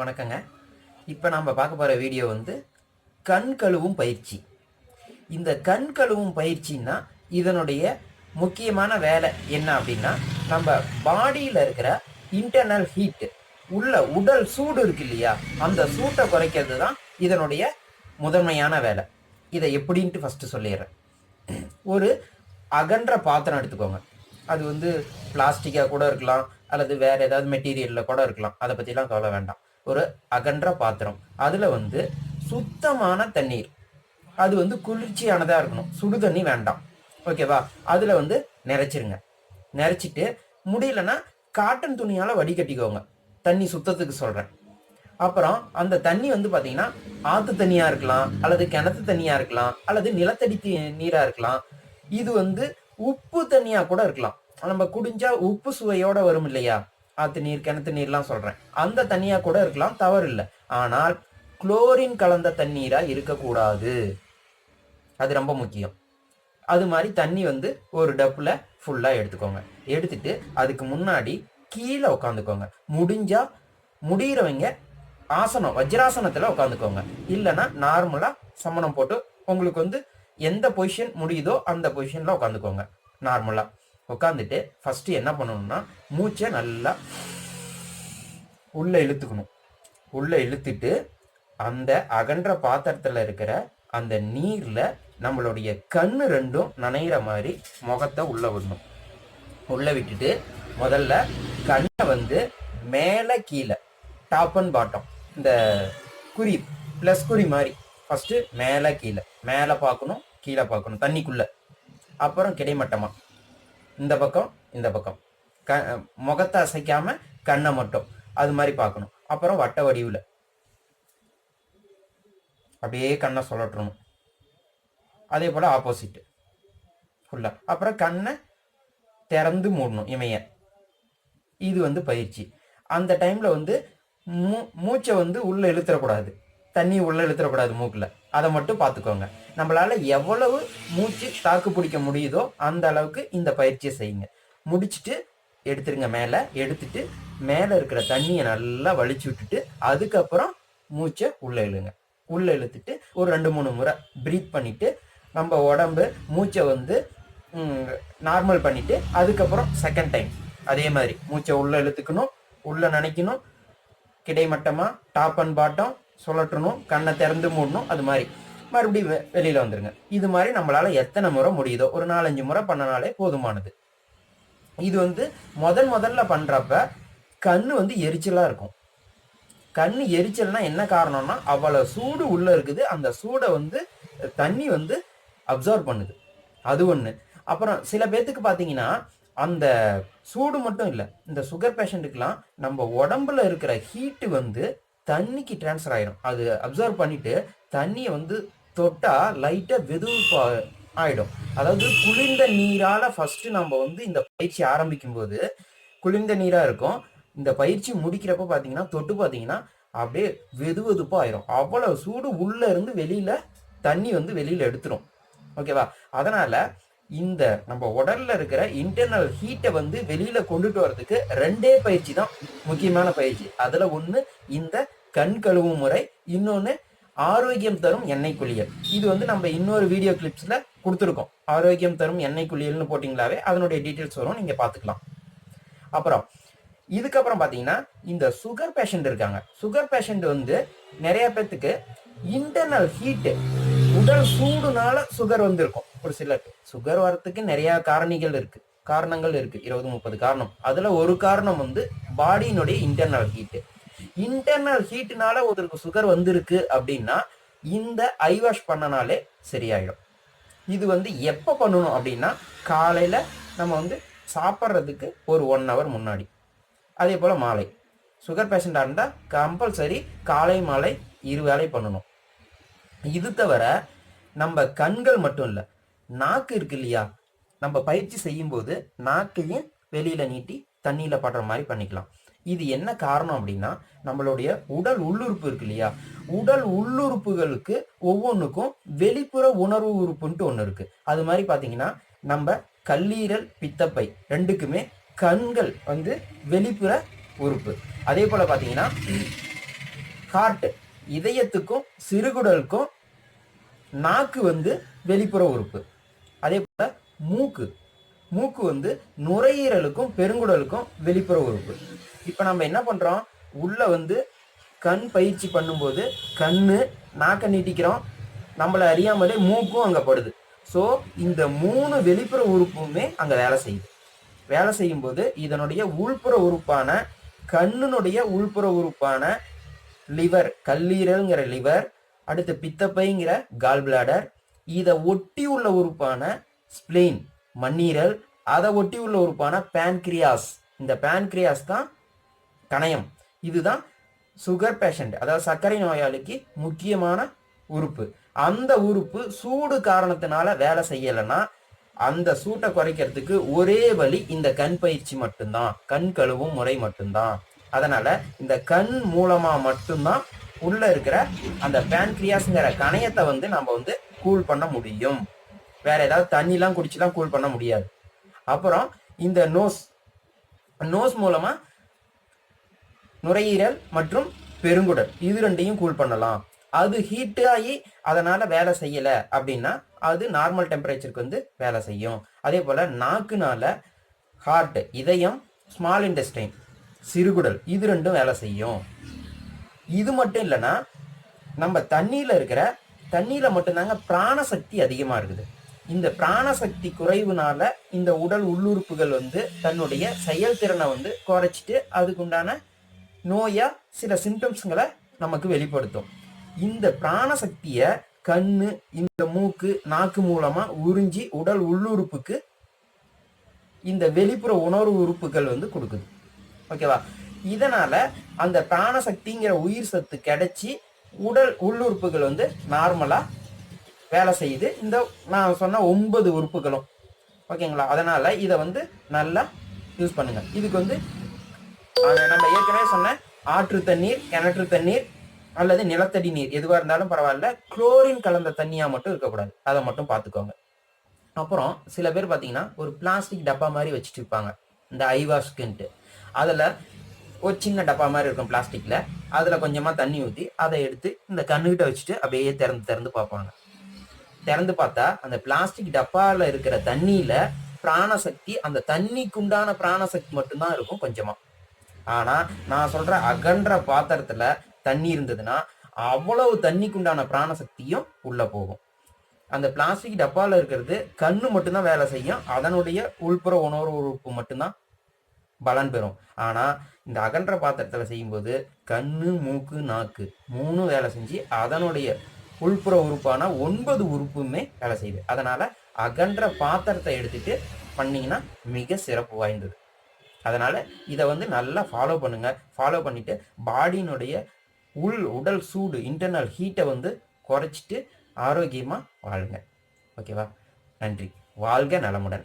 வணக்கங்க. இப்போ நம்ம பார்க்க போகிற வீடியோ வந்து கண் கழுவும் பயிற்சி. இந்த கண் கழுவும் பயிற்சின்னா இதனுடைய முக்கியமான வேலை என்ன அப்படின்னா நம்ம பாடியில் இருக்கிற இன்டர்னல் ஹீட்டு உள்ள உடல் சூடு இருக்கு இல்லையா அந்த சூட்டை குறைக்கிறது தான் இதனுடைய முதன்மையான வேலை. இதை எப்படின்ட்டு ஃபஸ்ட்டு சொல்லிடுறேன். ஒரு அகன்ற பாத்திரம் எடுத்துக்கோங்க. அது வந்து பிளாஸ்டிக்காக கூட இருக்கலாம் அல்லது வேறு ஏதாவது மெட்டீரியலில் கூட இருக்கலாம். அதை பற்றிலாம் கவலை வேண்டாம். ஒரு அகன்ற பாத்திரம். அதில் வந்து சுத்தமான தண்ணீர். அது வந்து குளிர்ச்சியானதாக இருக்கணும். சுடு தண்ணி வேண்டாம். ஓகேவா அதில் வந்து நிறைச்சிருங்க. நிறைச்சிட்டு முடியலன்னா காட்டன் துணியால் வடிகட்டிக்கோங்க. தண்ணி சுத்தத்துக்கு சொல்கிறேன் அப்புறம் அந்த தண்ணி வந்து பார்த்தீங்கன்னா ஆற்று தண்ணியாக இருக்கலாம் அல்லது கிணத்து தண்ணியாக இருக்கலாம் அல்லது நிலத்தடி நீராக இருக்கலாம். இது வந்து உப்பு தண்ணியாக கூட இருக்கலாம். நம்ம குடிஞ்சா உப்பு சுவையோட வரும் இல்லையா? ஆற்று நீர் கிணத்து நீர்லாம் சொல்கிறேன் அந்த தண்ணியாக கூட இருக்கலாம் தவறு இல்லை ஆனால் குளோரின் கலந்த தண்ணீராக இருக்கக்கூடாது. அது ரொம்ப முக்கியம். அது மாதிரி தண்ணி வந்து ஒரு டப்பில் ஃபுல்லாக எடுத்துக்கோங்க. எடுத்துட்டு அதுக்கு முன்னாடி கீழே உட்காந்துக்கோங்க முடிஞ்சால் முடிகிறவங்க ஆசனம் வஜ்ராசனத்தில் உட்காந்துக்கோங்க இல்லைன்னா நார்மலாக சமணம் போட்டு உங்களுக்கு வந்து எந்த பொசிஷன் முடியுதோ அந்த பொசிஷனில் உட்காந்துக்கோங்க நார்மலாக உட்காந்துட்டு ஃபஸ்ட்டு என்ன பண்ணணும்னா மூச்சை நல்லா உள்ளே இழுத்துக்கணும். உள்ளே இழுத்துட்டு அந்த அகன்ற பாத்திரத்தில் இருக்கிற அந்த நீரில் நம்மளுடைய கண்ணு ரெண்டும் நனைகிற மாதிரி முகத்தை உள்ளே விடணும். உள்ளே விட்டுட்டு முதல்ல கண்ணை வந்து மேலே கீழே டாப் அண்ட் பாட்டம் இந்த குறி ப்ளஸ் குறி மாதிரி ஃபஸ்ட்டு மேலே கீழே மேலே பார்க்கணும் கீழே பார்க்கணும் தண்ணிக்குள்ளே. அப்புறம் கிடைமட்டமாக இந்த பக்கம் இந்த பக்கம். க முகத்தை அசைக்காம கண்ணை மட்டும். அது மாதிரி பார்க்கணும். அப்புறம் வட்ட வடிவில். அப்படியே கண்ணை சுழற்றணும். அதே போல் ஆப்போசிட்டு ஃபுல்லாக அப்புறம் கண்ணை திறந்து மூடணும் இமைய. இது வந்து பயிற்சி. அந்த டைமில் வந்து மூ மூச்சை வந்து உள்ளே இழுத்துறக்கூடாது தண்ணி உள்ளே இழுத்துறக்கூடாது மூக்கில். அதை மட்டும் பார்த்துக்கோங்க. நம்மளால் எவ்வளவு மூச்சு தாக்கு பிடிக்க முடியுதோ அந்த அளவுக்கு இந்த பயிற்சியை செய்யுங்க. முடிச்சுட்டு எடுத்துருங்க மேலே எடுத்துட்டு மேலே இருக்கிற தண்ணியை நல்லா வலிச்சு விட்டுட்டு அதுக்கப்புறம் மூச்சை உள்ளே இழுங்க. உள்ளே இழுத்துட்டு ஒரு ரெண்டு மூணு முறை ப்ரீத் பண்ணிவிட்டு நம்ம உடம்பு மூச்சை வந்து நார்மல் பண்ணிவிட்டு அதுக்கப்புறம் செகண்ட் டைம் அதே மாதிரி மூச்சை உள்ளே இழுத்துக்கணும் உள்ளே நினைக்கணும் கிடைமட்டமாக டாப் அண்ட் பாட்டம் சுழற்றணும் கண்ணை திறந்து மூடணும் அது மாதிரி. மறுபடியும் வெ வெளியில் வந்துருங்க. இது மாதிரி நம்மளால் எத்தனை முறை முடியுதோ ஒரு நாலஞ்சு முறை பண்ணனாலே போதுமானது. இது வந்து முதல் முதல்ல பண்ணுறப்ப கண் வந்து எரிச்சலாக இருக்கும். கண் எரிச்சல்னா என்ன காரணம்னா அவ்வளோ சூடு உள்ளே இருக்குது. அந்த சூடை வந்து தண்ணி வந்து அப்சர்வ் பண்ணுது. அது ஒன்று அப்புறம் சில பேர்த்துக்கு பார்த்தீங்கன்னா அந்த சூடு மட்டும் இல்லை இந்த சுகர் பேஷண்ட்டுக்கெலாம் நம்ம உடம்புல இருக்கிற ஹீட்டு வந்து தண்ணிக்கு ட்ரான்ஸ்ஃபர் ஆயிரும். அது அப்சர்வ் பண்ணிட்டு தண்ணியை வந்து தொட்டா லைட்டாக வெதுவா ஆயிடும். அதாவது குளிர்ந்த நீரால ஃபர்ஸ்ட் நம்ம வந்து இந்த பயிற்சி ஆரம்பிக்கும் போது குளிர்ந்த நீரா இருக்கும். இந்த பயிற்சி முடிக்கிறப்ப பார்த்தீங்கன்னா தொட்டு பார்த்தீங்கன்னா அப்படியே வெது வெதுப்பா ஆயிரும். அவ்வளவு சூடு உள்ள இருந்து வெளியில தண்ணி வந்து வெளியில எடுத்துரும். ஓகேவா அதனால இந்த நம்ம உடல்ல இருக்கிற இன்டர்னல் ஹீட்டை வந்து வெளியில கொண்டுட்டு வரதுக்கு ரெண்டே பயிற்சி தான் முக்கியமான பயிற்சி. அதுல ஒண்ணு இந்த கண் கழுவும் முறை இன்னொன்னு ஆரோக்கியம் தரும் எண்ணெய் குளியல். இது வந்து நம்ம இன்னொரு வீடியோ கிளிப்ஸ்ல கொடுத்துருக்கோம். ஆரோக்கியம் தரும் எண்ணெய் குளியல்னு போட்டிங்களாவே அதனுடைய டீட்டெயில்ஸ் வரும் நீங்க பாத்துக்கலாம் அப்புறம் இதுக்கப்புறம் பார்த்தீங்கன்னா இந்த சுகர் பேஷண்ட் இருக்காங்க. சுகர் பேஷண்ட் வந்து நிறைய பேர்த்துக்கு இன்டர்னல் ஹீட்டு உடல் சூடுனால சுகர் வந்திருக்கும். ஒரு சிலருக்கு. சுகர் வரத்துக்கு நிறைய காரணிகள் இருக்கு. காரணங்கள் இருக்கு. இருபது முப்பது காரணம். அதுல ஒரு காரணம் வந்து பாடியினுடைய இன்டர்னல் ஹீட்டு இன்டர்னல் ஹீட்னால ஒருத்தருக்கு சுகர் வந்திருக்கு அப்படின்னா இந்த ஐ வாஷ் பண்ணனாலே சரியாயிடும். இது வந்து எப்போ பண்ணணும் அப்படின்னா காலையில் நம்ம வந்து சாப்பிட்றதுக்கு ஒரு ஒன் ஹவர் முன்னாடி. அதே போல் மாலை. சுகர் பேஷண்ட்டாக இருந்தால் கம்பல்சரி காலை மாலை இரு வேளை பண்ணணும். இது தவிர நம்ம கண்கள் மட்டும் இல்லை நாக்கு இருக்கு இல்லையா? நம்ம பயிற்சி செய்யும்போது நாக்கையும் வெளியில் நீட்டி தண்ணியில் படுற மாதிரி பண்ணிக்கலாம். இது என்ன காரணம் அப்படின்னா நம்மளுடைய உடல் உள்ளுறுப்பு இருக்கு இல்லையா? உடல் உள்ளுறுப்புகளுக்கு ஒவ்வொன்றுக்கும் வெளிப்புற உணர்வு உறுப்புன்ட்டு ஒன்று இருக்கு. அது மாதிரி பார்த்தீங்கன்னா நம்ம கல்லீரல் பித்தப்பை ரெண்டுக்குமே கண்கள் வந்து வெளிப்புற உறுப்பு. அதே போல பார்த்தீங்கன்னா ஹார்ட் இதயத்துக்கும் சிறுகுடலுக்கும் நாக்கு வந்து வெளிப்புற உறுப்பு. அதே போல மூக்கு மூக்கு வந்து நுரையீரலுக்கும் பெருங்குடலுக்கும் வெளிப்புற உறுப்பு. இப்போ நம்ம என்ன பண்ணுறோம் உள்ளே வந்து கண் பயிற்சி பண்ணும்போது கண்ணு நாக்கை நீட்டிக்கிறோம். நம்மளை அறியாமலே மூக்கும் அங்கே படுது. ஸோ இந்த மூணு வெளிப்புற உறுப்புமே அங்கே வேலை செய்யுது. வேலை செய்யும்போது இதனுடைய உள்புற உறுப்பான கண்ணினுடைய உள்புற உறுப்பான லிவர் கல்லீரல்ங்கிற லிவர் அடுத்து பித்தப்பைங்கிற கால் பிளாடர் இதை ஒட்டி உள்ள உறுப்பான ஸ்பிளெயின் மண்ணீரல் அதை ஒட்டி உள்ள உறுப்பான பேன்கிரியாஸ் இந்த பேன்கிரியாஸ் தான் கணையம். இதுதான் சுகர் பேஷண்ட் அதாவது சர்க்கரை நோயாளிக்கு முக்கியமான உறுப்பு. அந்த உறுப்பு சூடு காரணத்தினால வேலை செய்யலைன்னா அந்த சூட்டை குறைக்கிறதுக்கு ஒரே வழி இந்த கண் பயிற்சி மட்டும்தான். கண் கழுவும் முறை மட்டும்தான். அதனால இந்த கண் மூலமா மட்டும்தான் உள்ள இருக்கிற அந்த பேன்கிரியாஸ்ங்கிற கணையத்தை வந்து நம்ம வந்து கூல் பண்ண முடியும். வேற ஏதாவது தண்ணிலாம் குடிச்சுலாம் கூல் பண்ண முடியாது. அப்புறம் இந்த நோஸ் நோஸ் மூலமா நுரையீரல் மற்றும் பெருங்குடல். இது ரெண்டையும் கூல் பண்ணலாம். அது ஹீட் ஆகி அதனால வேலை செய்யல அப்படின்னா அது நார்மல் டெம்பரேச்சருக்கு வந்து வேலை செய்யும். அதே போல நாக்குனால ஹார்ட் இதயம் ஸ்மால் இன்டெஸ்டைன் சிறுகுடல் இது ரெண்டும் வேலை செய்யும். இது மட்டும் இல்லைன்னா நம்ம தண்ணியில் இருக்கிற தண்ணியில் மட்டும்தாங்க பிராணசக்தி அதிகமாக இருக்குது. இந்த பிராணசக்தி குறைவுனால இந்த உடல் உள்ளுறுப்புகள் வந்து தன்னுடைய செயல்திறனை வந்து குறைச்சிட்டு அதுக்குண்டான நோயாக சில சிம்டம்ஸுங்களை நமக்கு வெளிப்படுத்தும். இந்த பிராணசக்தியை கண்ணு இந்த மூக்கு நாக்கு மூலமா உறிஞ்சி உடல் உள்ளுறுப்புக்கு இந்த வெளிப்புற உணர்வு உறுப்புகள் வந்து கொடுக்குது. ஓகேவா இதனால அந்த பிராணசக்திங்கிற உயிர் சத்து கிடைச்சி உடல் உள்ளுறுப்புகள் வந்து நார்மலா வேலை செய்யுது. இந்த நான் சொன்ன ஒன்பது உறுப்புகளும். ஓகேங்களா அதனால இதை வந்து நல்லா யூஸ் பண்ணுங்க. இதுக்கு வந்து அது நம்ம ஏற்கனவே சொன்ன ஆற்று தண்ணீர் கிணற்று தண்ணீர் அல்லது நிலத்தடி நீர் எதுவாக இருந்தாலும் பரவாயில்ல. குளோரின் கலந்த தண்ணியா மட்டும் இருக்கக்கூடாது. அதை மட்டும் பார்த்துக்கோங்க. அப்புறம் சில பேர் பார்த்தீங்கன்னா ஒரு பிளாஸ்டிக் டப்பா மாதிரி வச்சுட்டு இருப்பாங்க. இந்த ஐவாஸ்க்குன்ட்டு அதில் ஒரு சின்ன டப்பா மாதிரி இருக்கும் பிளாஸ்டிக்கில் அதில் கொஞ்சமாக தண்ணி ஊற்றி அதை எடுத்து இந்த கண்ணுகிட்ட வச்சுட்டு அப்படியே திறந்து திறந்து பார்ப்பாங்க. திறந்து பார்த்தா அந்த பிளாஸ்டிக் டப்பாவில் இருக்கிற தண்ணியில் பிராணசக்தி அந்த தண்ணிக்குண்டான பிராணசக்தி மட்டும்தான் இருக்கும் கொஞ்சமா. ஆனா நான் சொல்ற அகன்ற பாத்திரத்துல தண்ணி இருந்ததுன்னா அவ்வளவு தண்ணிக்குண்டான பிராணசக்தியும் உள்ள போகும். அந்த பிளாஸ்டிக் டப்பால இருக்கிறது கண்ணு மட்டும்தான் வேலை செய்யும். அதனுடைய உள்புற உணர்வு உறுப்பு மட்டும்தான் பலன் பெறும். ஆனா இந்த அகன்ற பாத்திரத்துல செய்யும்போது கண்ணு மூக்கு நாக்கு மூணு வேலை செஞ்சு அதனுடைய உள்புற உறுப்பான ஒன்பது உறுப்புமே வேலை செய்யுது. அதனால அகன்ற பாத்திரத்தை எடுத்துட்டு பண்ணீங்கன்னா மிக சிறப்பு வாய்ந்தது. அதனால் இதை வந்து நல்லா ஃபாலோ பண்ணுங்கள் ஃபாலோ பண்ணிவிட்டு பாடியினுடைய உள் உடல் சூடு இன்டர்னல் ஹீட்டை வந்து குறைச்சிட்டு ஆரோக்கியமாக வாழுங்க. ஓகேவா நன்றி. வாழ்க நலமுடன்.